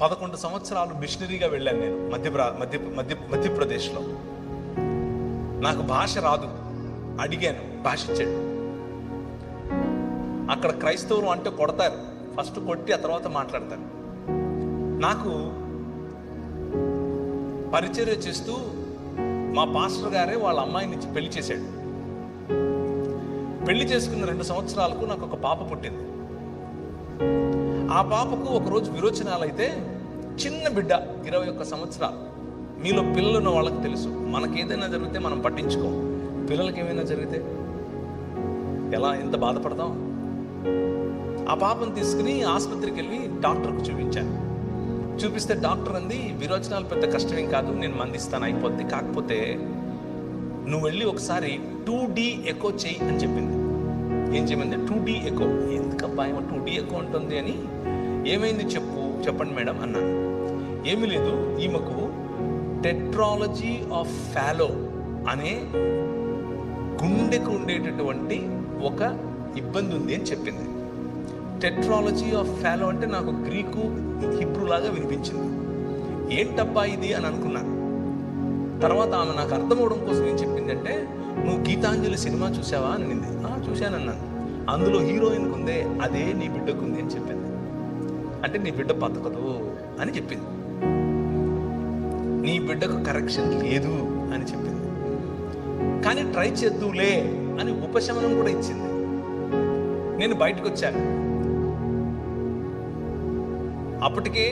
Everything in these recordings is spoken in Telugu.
పదకొండు సంవత్సరాలు మిషనరీగా వెళ్ళాను నేను మధ్యప్ర మధ్య మధ్య మధ్యప్రదేశ్లో. నాకు భాష రాదు. అడిగాను భాష ఇచ్చాడు అక్కడ క్రైస్తవులు అంటే కొడతారు. ఫస్ట్ కొట్టి ఆ తర్వాత మాట్లాడతారు. నాకు పరిచర్య చేస్తూ మా పాస్టర్ గారే వాళ్ళ అమ్మాయిని పెళ్ళి చేశాడు. పెళ్ళి చేసుకున్న రెండు సంవత్సరాలకు నాకు ఒక పాప పుట్టింది. ఆ పాపకు ఒకరోజు విరోచనాలు అయితే చిన్న బిడ్డ ఇరవై ఒక్క సంవత్సరాలు. మీలో పిల్లలు ఉన్న వాళ్ళకి తెలుసు. మనకి ఏదైనా జరిగితే మనం పట్టించుకోం. పిల్లలకి ఏమైనా జరిగితే? ఎలా? ఎంత బాధపడతాం? ఆ పాపను తీసుకుని ఆసుపత్రికి వెళ్ళి డాక్టర్కు చూపించాను. చూపిస్తే డాక్టర్ అంది విరోచనాలు పెద్ద కష్టమేం కాదు నేను మందిస్తాను అయిపోద్ది. కాకపోతే నువ్వు వెళ్ళి ఒకసారి టూ డీ ఎకో చెయ్యి అని చెప్పింది. ఏం చేయమంది? టూ డీ ఎకో ఎందుకబ్బా ఏమో టూ డీ అకౌంట్ ఉంటుంది అని ఏమైంది చెప్పు చెప్పండి మేడం అన్నాను ఏమీ లేదు ఈమెకు టెట్రాలజీ ఆఫ్ ఫాలో అనే గుండెకు ఉండేటటువంటి ఒక ఇబ్బంది ఉంది అని చెప్పింది. టెట్రాలజీ ఆఫ్ ఫాలో అంటే నాకు గ్రీకు హిబ్రూ లాగా వినిపించింది. ఏంటబ్బా ఇది అని అనుకున్నాను తర్వాత ఆమె నాకు అర్థమవడం కోసం ఏం చెప్పిందంటే నువ్వు గీతాంజలి సినిమా చూసావా అని చూశానన్నాను. అందులో హీరోయిన్ ఉందే అదే నీ బిడ్డకు ఉంది అని చెప్పింది. అంటే నీ బిడ్డ బతకదు అని చెప్పింది. నీ బిడ్డకు కరెక్షన్ లేదు అని చెప్పింది. కానీ ట్రై చేద్దులే అని ఉపశమనం కూడా ఇచ్చింది. నేను బయటకు వచ్చాను అప్పటికే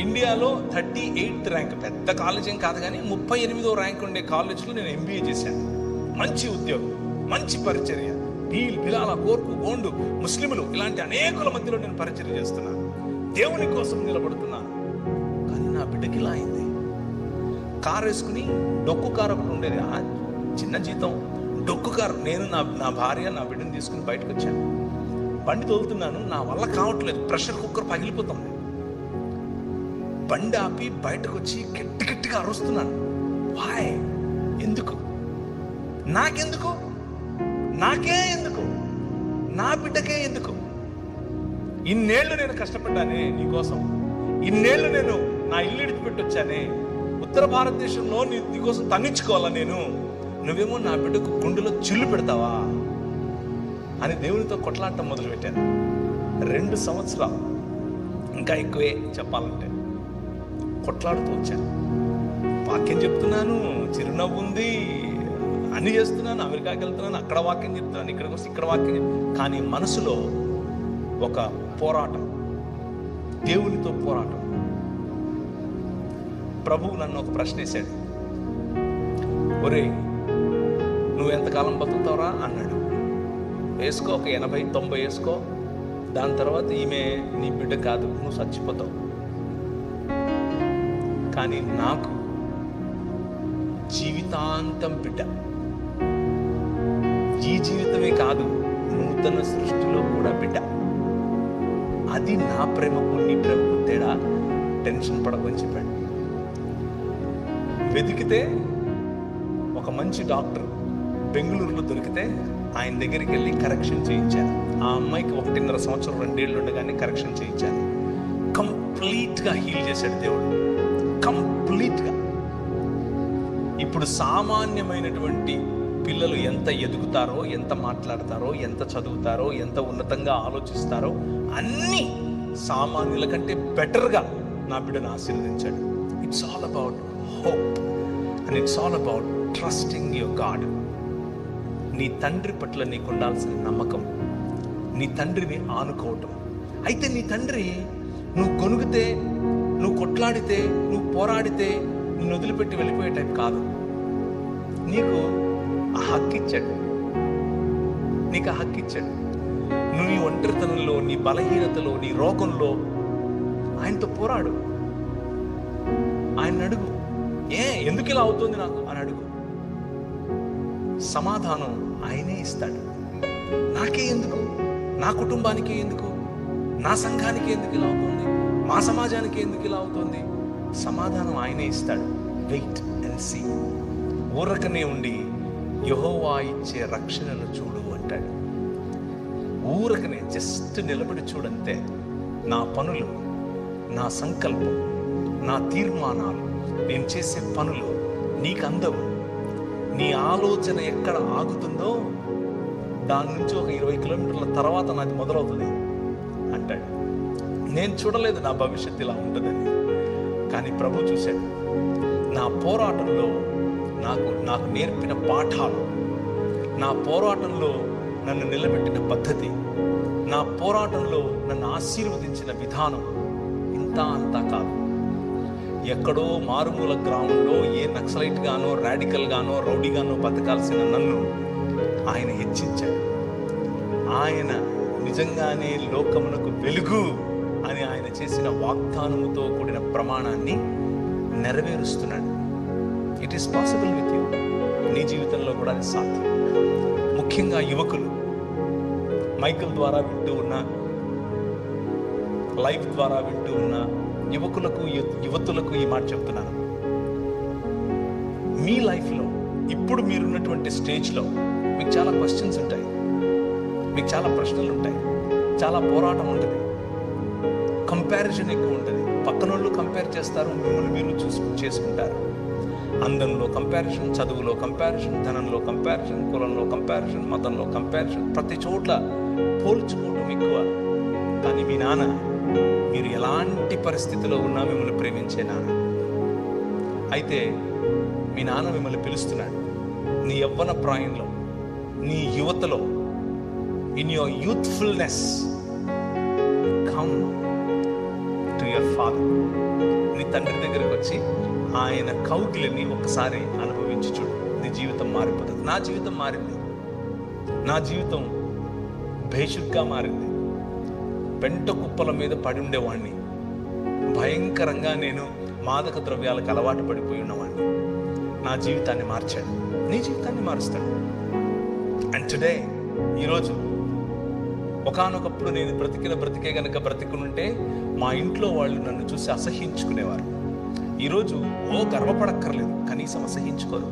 ఇండియాలో థర్టీ ఎయిత్ ర్యాంక్. పెద్ద కాలేజ్ ఏం కాదు కానీ ముప్పై ఎనిమిదో ర్యాంక్ ఉండే కాలేజ్లో నేను ఎంబీఏ చేశాను. మంచి ఉద్యోగం మంచి పరిచర్య భీల్ బిలాల కోర్కు గోండు ముస్లింలు ఇలాంటి అనేకుల మధ్యలో నేను పరిచర్య చేస్తున్నాను. దేవుని కోసం నిలబడుతున్నాను. కానీ నా బిడ్డకి ఇలా అయింది. కారు వేసుకుని డొక్కు కారు ఒకటి ఉండేది. ఆ చిన్న జీతం. డొక్కు కారు. నేను నా నా భార్య నా బిడ్డను తీసుకుని బయటకు వచ్చాను. బండి తోలుతున్నాను నా వల్ల కావట్లేదు. ప్రెషర్ కుక్కర్ పగిలిపోతుంది. బండి ఆపి బయటకు వచ్చి గట్టి గట్టిగా అరుస్తున్నాను. వాయ్ ఎందుకు? నాకెందుకు? నాకే ఎందుకు? నా బిడ్డకే ఎందుకు? ఇన్నేళ్ళు నేను కష్టపడ్డానే నీకోసం. ఇన్నేళ్ళు నేను నా ఇల్లు ఇడిచిపెట్టి వచ్చానే ఉత్తర భారతదేశంలో నీ నీకోసం తన్నించుకోవాలా నేను? నువ్వేమో నా బిడ్డకు గుండెలో చిల్లు పెడతావా? అని దేవునితో కొట్లాడటం మొదలుపెట్టాను. రెండు సంవత్సరాలు. ఇంకా ఎక్కువే చెప్పాలంటే. కొట్లాడుతూ వచ్చాను. వాక్యం చెప్తున్నాను చిరునవ్వు ఉంది అన్ని చేస్తున్నాను అమెరికాకి వెళ్తున్నాను అక్కడ వాక్యం చెప్తున్నాను ఇక్కడికి వస్తే ఇక్కడ వాక్యం కానీ మనసులో ఒక పోరాటం దేవునితో పోరాటం. ప్రభువు నన్ను ఒక ప్రశ్న వేశాడు. ఒరే నువ్వు ఎంతకాలం బతుకుతావురా? అన్నాడు. వేసుకో ఒక ఎనభై తొంభై వేసుకో. దాని తర్వాత ఈమె నీ బిడ్డ కాదు నువ్వు చచ్చిపోతావు. కానీ నాకు జీవితాంతం బిడ్డ. ఈ జీవితమే కాదు నూతన సృష్టిలో కూడా బిడ్డ. అది నా ప్రేమకు నీ ప్రేమకు తేడా. టెన్షన్ పడకని చెప్పాడు. వెతికితే ఒక మంచి డాక్టర్ బెంగళూరులో దొరికితే ఆయన దగ్గరికి వెళ్ళి కరెక్షన్ చేయించాను ఆ అమ్మాయికి ఒకటిన్నర సంవత్సరం రెండేళ్ళు ఉండగానే కరెక్షన్ చేయించాను కంప్లీట్గా హీల్ చేశాడు దేవుడు. కంప్లీట్గా. ఇప్పుడు సామాన్యమైనటువంటి పిల్లలు ఎంత ఎదుగుతారో ఎంత మాట్లాడతారో ఎంత చదువుతారో ఎంత ఉన్నతంగా ఆలోచిస్తారో అన్నీ సామాన్యుల కంటే బెటర్గా నా బిడ్డను ఆశీర్వదించాడు. It's all about hope and it's all about trusting your God నీ తండ్రి పట్ల నీకు ఉండాల్సిన నమ్మకం నీ తండ్రిని ఆనుకోవటం. అయితే నీ తండ్రి నువ్వు కొనుగితే నువ్వు కొట్లాడితే నువ్వు పోరాడితే నిన్ను వదిలిపెట్టి వెళ్ళిపోయే టైప్ కాదు. నీకు ఆ హక్కు ఇచ్చాడు. నీకు ఆ హక్కు ఇచ్చాడు. నువ్వు నీ ఒంటరితనంలో నీ బలహీనతలో నీ రోగంలో ఆయనతో పోరాడు. ఆయన అడుగు. ఏ ఎందుకు ఇలా అవుతుంది నాకు? అని అడుగు. సమాధానం ఆయనే ఇస్తాడు. నాకే ఎందుకు? నా కుటుంబానికి ఎందుకు? నా సంఘానికి ఎందుకు ఇలా అవుతుంది? మా సమాజానికి ఎందుకు ఇలా అవుతుంది? సమాధానం ఆయనే ఇస్తాడు. వెయిట్ అండ్ సీ ఊరకనే ఉండి యహోవా ఇచ్చే రక్షణను చూడు అంటాడు. ఊరకనే జస్ట్ నిలబడి చూడంతే నా పనులు నా సంకల్పం నా తీర్మానాలు నేను చేసే పనులు నీకు అందవు. నీ ఆలోచన ఎక్కడ ఆగుతుందో దాని నుంచి ఒక ఇరవై కిలోమీటర్ల తర్వాత నాది మొదలవుతుంది అంటాడు. నేను చూడలేదు నా భవిష్యత్తు ఇలా ఉంటుందని కానీ ప్రభు చూశాడు. నా పోరాటంలో నాకు నాకు నేర్పిన పాఠాలు నా పోరాటంలో నన్ను నిలబెట్టిన పద్ధతి నా పోరాటంలో నన్ను ఆశీర్వదించిన విధానం ఇంత అంతా కాదు. ఎక్కడో మారుమూల గ్రామంలో ఏ నక్సలైట్ గానో రాడికల్ గానో రౌడీగానో బతకాల్సిన నన్ను ఆయన హెచ్చించాడు. ఆయన నిజంగానే లోకమునకు వెలుగు చేసిన వాగ్దానముతో కూడిన ప్రమాణాన్ని నెరవేరుస్తున్నాడు. It is possible with you నీ జీవితంలో కూడా అది సాధ్యం. ముఖ్యంగా యువకులు. మైకిల్ ద్వారా వింటూ ఉన్న లైఫ్ ద్వారా వింటూ ఉన్న యువకులకు యువతులకు ఈ మాట చెప్తున్నాను. మీ లైఫ్లో ఇప్పుడు మీరున్నటువంటి స్టేజ్లో మీకు చాలా క్వశ్చన్స్ ఉంటాయి. మీకు చాలా ప్రశ్నలు ఉంటాయి. చాలా పోరాటం ఉంటుంది. కంపారిజన్ ఎక్కువ ఉంటుంది. పక్కన వాళ్ళు కంపేర్ చేస్తారు మిమ్మల్ని మీరు చూసుకు చేసుకుంటారు. అందంలో కంపారిజన్ చదువులో కంపారిజన్ ధనంలో కంపారిజన్ కులంలో కంపారిజన్ మతంలో కంపారిజన్ ప్రతి చోట్ల పోల్చుకోవడం ఎక్కువ. కానీ మీ నాన్న మీరు ఎలాంటి పరిస్థితిలో ఉన్నా మిమ్మల్ని ప్రేమించే నాన్న. అయితే మీ నాన్న మిమ్మల్ని పిలుస్తున్నాడు. నీ యవ్వన ప్రాయంలో నీ యువతలో in your youthfulness come father నీ తండ్రి దగ్గరకు వచ్చి ఆయన కౌగిలిని ఒకసారి అనుభవించి చూడు. నీ జీవితం మారిపోతుంది. నా జీవితం మారింది. నా జీవితం భేషుగ్గా మారింది. పెంట కుప్పల మీద పడి ఉండేవాడిని భయంకరంగా నేను మాదక ద్రవ్యాలకు అలవాటు పడిపోయి ఉన్నవాడిని నా జీవితాన్ని మార్చాడు. నీ జీవితాన్ని మారుస్తాడు. అండ్ టుడే ఈరోజు ఒకానొకప్పుడు నేను బ్రతికిన బ్రతికే గనక బ్రతికునుంటే మా ఇంట్లో వాళ్ళు నన్ను చూసి అసహించుకునేవారు ఈరోజు ఓ గర్వపడక్కర్లేదు కనీసం అసహించుకోరు